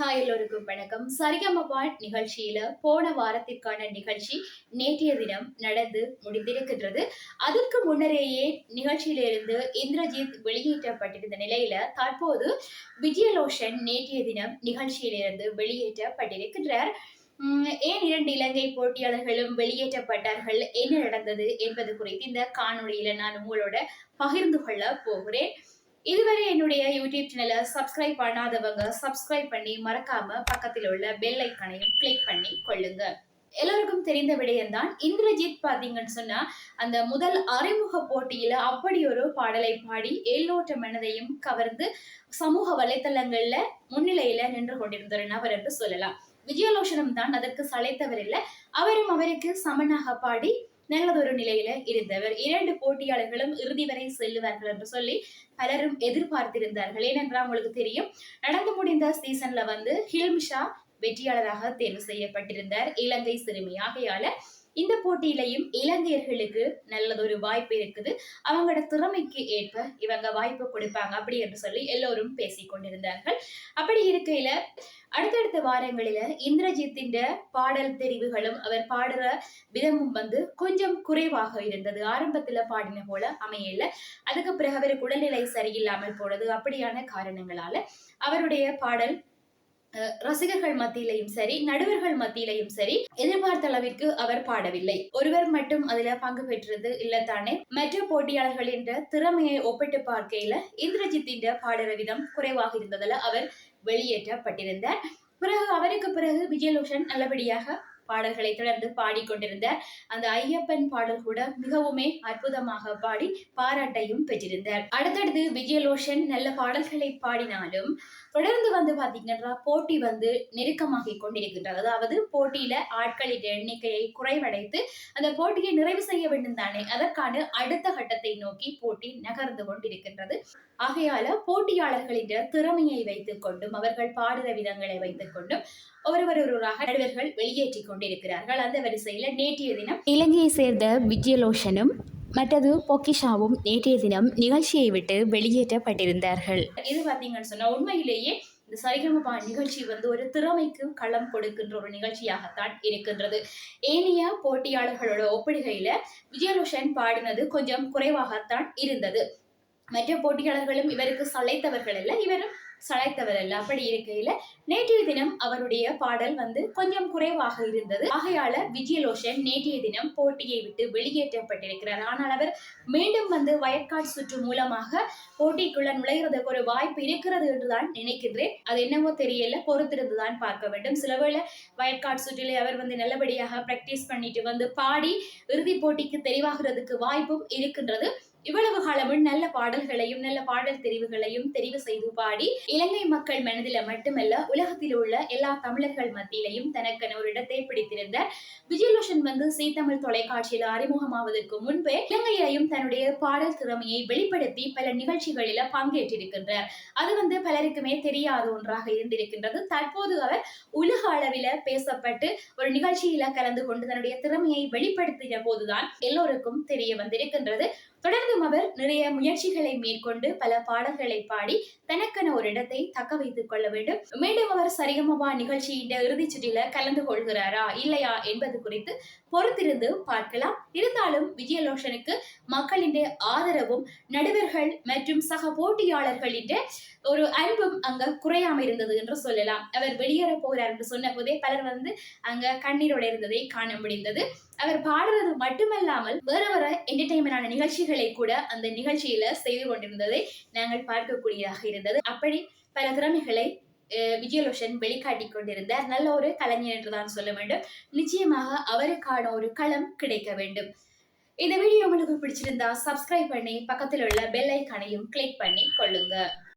Hi எல்லோருக்கும் வணக்கம். சரிகமபான் நிகழ்ச்சியில போன வாரத்திற்கான நிகழ்ச்சி நேற்றைய தினம் நடந்து முடிந்திருக்கின்றது. அதற்கு முன்னரேயே நிகழ்ச்சியிலிருந்து இந்திரஜித் வெளியேற்றப்பட்டிருந்த நிலையில தற்போது விஜயலோஷன் நேற்றைய தினம் நிகழ்ச்சியிலிருந்து வெளியேற்றப்பட்டிருக்கின்றார். ஏன் இரண்டு இலங்கை போட்டியாளர்களும் வெளியேற்றப்பட்டார்கள்? என்ன நடந்தது என்பது குறித்து இந்த காணொலியில நான் உங்களோட பகிர்ந்து கொள்ள போகிறேன். இதுவரை என்னுடைய யூடியூப் சேனலை சப்ஸ்கிரைப் பண்ணாதவங்க சப்ஸ்கிரைப் பண்ணி மறக்காம பக்கத்தில் உள்ள பெல் ஐக்கனையும் கிளிக் பண்ணி கொள்ளுங்க. எல்லாருக்கும் தெரிந்த விடயம்தான். இந்திரஜித் பாத்தீங்கன்னு சொன்னா அந்த முதல் அறிமுக போட்டியில அப்படி ஒரு பாடலை பாடி ஏழோட்ட மனதையும் கவர்ந்து சமூக வலைத்தளங்கள்ல முன்னிலையில நின்று கொண்டிருந்த ஒரு நபர் என்று சொல்லலாம். விஜயலோஷனம் தான் அதற்கு சளைத்தவர் இல்லை. அவரும் அவருக்கு சமனாக பாடி நல்லதொரு நிலையில இருந்தவர். இரண்டு போட்டியாளர்களும் இறுதி வரை செல்லுவார்கள் என்று சொல்லி பலரும் எதிர்பார்த்திருந்தார்கள். ஏனென்றால் உங்களுக்கு தெரியும் நடந்து முடிந்த சீசன்ல வந்து ஹில்மிஷா வெற்றியாளராக தேர்வு செய்யப்பட்டிருந்தார். இலங்கை சிறுமி. ஆகையால இந்த போட்டியிலையும் இலங்கையர்களுக்கு நல்லதொரு வாய்ப்பு இருக்குது. அவங்களோட திறமைக்கு ஏற்ப இவங்க வாய்ப்பு கொடுப்பாங்க அப்படி என்று சொல்லி எல்லோரும் பேசிக் கொண்டிருந்தார்கள். அப்படி இருக்கையில அடுத்தடுத்த வாரங்களில இந்திரஜித்தின் பாடல் தெரிவுகளும் அவர் பாடுற விதமும் வந்து கொஞ்சம் குறைவாக இருந்தது. ஆரம்பத்துல பாடின போல அமையல. அதுக்கு பிறகு அவருக்கு உடல்நிலை சரியில்லாமல் போனது அப்படியான காரணங்களால அவருடைய பாடல் ரசிகர்கள் மத்தியிலையும் சரி நடுவர்கள் மத்தியிலையும் சரி எதிர்பார்த்த அளவிற்கு அவர் பாடவில்லை. ஒருவர் மட்டும் அதுல பங்கு பெற்றது இல்லத்தானே? தானே போட்டியாளர்கள் என்ற திறமையை ஒப்பிட்டு பார்க்கையில இந்திரஜித்தின் பாடுற விதம் குறைவாக இருந்ததுல அவர் வெளியேற்றப்பட்டிருந்தார். பிறகு அவருக்கு பிறகு விஜயலோஷன் நல்லபடியாக பாடல்களை தொடர்ந்து பாடிக்கொண்டிருந்த அந்த ஐயப்பன் பாடல் கூட மிகவுமே அற்புதமாக பாடி பாராட்டையும் பெற்றிருந்தார். அடுத்தடுத்து விஜயலோஷன் நல்ல பாடல்களை பாடினாலும் தொடர்ந்து வந்து பாத்தீங்கன்னா போட்டி வந்து நெருக்கமாகி கொண்டிருக்கின்றது. அதாவது போட்டியில ஆட்களின் எண்ணிக்கையை குறைவடைத்து அந்த போட்டியை நிறைவு செய்ய வேண்டும் தானே அதற்கான அடுத்த கட்டத்தை நோக்கி போட்டி நகர்ந்து கொண்டிருக்கின்றது. ஆகையால போட்டியாளர்களின் திறமையை வைத்துக் கொண்டும் அவர்கள் பாடுற விதங்களை வைத்துக் கொண்டும் ஒருவர் ஒருவராக நடுவர்கள் வெளியேற்றி கொண்டிருக்கிறார்கள். அந்த வரிசையில நேற்றைய தினம் இலங்கையை சேர்ந்த விஜயலோஷனும் மற்றது பொக்கிஷாவும் நேற்றைய தினம் நிகழ்ச்சியை விட்டு வெளியேற்றப்பட்டிருந்தார்கள். இது பார்த்தீங்கன்னு சொன்னா உண்மையிலேயே இந்த சரிகமபா நிகழ்ச்சி வந்து ஒரு திறமைக்கு களம் கொடுக்கின்ற ஒரு நிகழ்ச்சியாகத்தான் இருக்கின்றது. ஏனைய போட்டியாளர்களோட ஒப்பிடுகையில விஜயலோஷன் பாடினது கொஞ்சம் குறைவாகத்தான் இருந்தது. மற்ற போட்டியாளர்களும் இவருக்கு சளைத்தவர்கள் அல்ல இவரும் சளைத்தவர் அல்ல. அப்படி இருக்கையில நேற்றைய தினம் அவருடைய பாடல் வந்து கொஞ்சம் குறைவாக இருந்தது. ஆகையால விஜயலோஷன் நேற்றைய தினம் போட்டியை விட்டு வெளியேற்றப்பட்டிருக்கிறார். ஆனால் அவர் மீண்டும் வந்து வயற்காடு சுற்று மூலமாக போட்டிக்குள்ள நுழைகிறதுக்கு ஒரு வாய்ப்பு இருக்கிறது என்றுதான் நினைக்கின்றேன். அது என்னவோ தெரியல பொறுத்திருந்துதான் பார்க்க வேண்டும். சிலவேளை வயற்காடு சுற்றிலே அவர் வந்து நல்லபடியாக பிராக்டிஸ் பண்ணிட்டு வந்து பாடி இறுதி போட்டிக்கு தெரிவாகிறதுக்கு வாய்ப்பும் இருக்கின்றது. இவ்வளவு காலமும் நல்ல பாடல்களையும் நல்ல பாடல் தெரிவுகளையும் தெரிவு செய்து பாடி இலங்கை மக்கள் மனதில மட்டுமல்ல உலகத்தில் உள்ள எல்லா தமிழர்கள் மத்தியிலையும் தனக்கென ஒரு இடத்தை பிடித்திருந்த விஜயலோஷன் வந்து சீ தமிழ் தொலைக்காட்சியில அறிமுகமாவதற்கு முன்பே இலங்கையிலையும் தன்னுடைய பாடல் திறமையை வெளிப்படுத்தி பல நிகழ்ச்சிகளில பங்கேற்றிருக்கின்றார். அது வந்து பலருக்குமே தெரியாத ஒன்றாக இருந்திருக்கின்றது. தற்போது அவர் உலக அளவில பேசப்பட்டு ஒரு நிகழ்ச்சியில கலந்து கொண்டு தன்னுடைய திறமையை வெளிப்படுத்திய போதுதான் எல்லோருக்கும் தெரிய வந்திருக்கின்றது. தொடர்ந்தும் அவர் நிறைய முயற்சிகளை மேற்கொண்டு பல பாடல்களை பாடி தனக்கென ஒரு இடத்தை தக்க வைத்துக் கொள்ள வேண்டும். மீண்டும் அவர் சரிகமபா நிகழ்ச்சியின் இறுதிச் சுற்றில கலந்து கொள்கிறாரா இல்லையா என்பது குறித்து பொறுத்திருந்து பார்க்கலாம். இருந்தாலும் விஜயலோஷனுக்கு மக்களின் ஆதரவும் நடுவர்கள் மற்றும் சக போட்டியாளர்களின் ஒரு அன்பும் அங்க குறையாம இருந்தது என்று சொல்லலாம். அவர் வெளியேற போகிறார் என்று சொன்ன போதே பலர் வந்து அங்க கண்ணீரோட இருந்ததை காண முடிந்தது. அவர் பாடுறது மட்டுமல்லாமல் வேற வேற என்டர்டைன்மெண்டான நிகழ்ச்சிகளை கூட அந்த நிகழ்ச்சியில செய்து கொண்டிருந்ததை நாங்கள் பார்க்கக்கூடியதாக இருந்தது. அப்படி பல திறமைகளை அஹ், விஜயலோஷன் வெளிக்காட்டி கொண்டிருந்தார். நல்ல ஒரு கலைஞர் என்றுதான் சொல்ல வேண்டும். நிச்சயமாக அவருக்கான ஒரு களம் கிடைக்க வேண்டும். இந்த வீடியோ உங்களுக்கு பிடிச்சிருந்தா சப்ஸ்கிரைப் பண்ணி பக்கத்தில் உள்ள பெல் ஐக்கானையும் கிளிக் பண்ணி கொள்ளுங்க.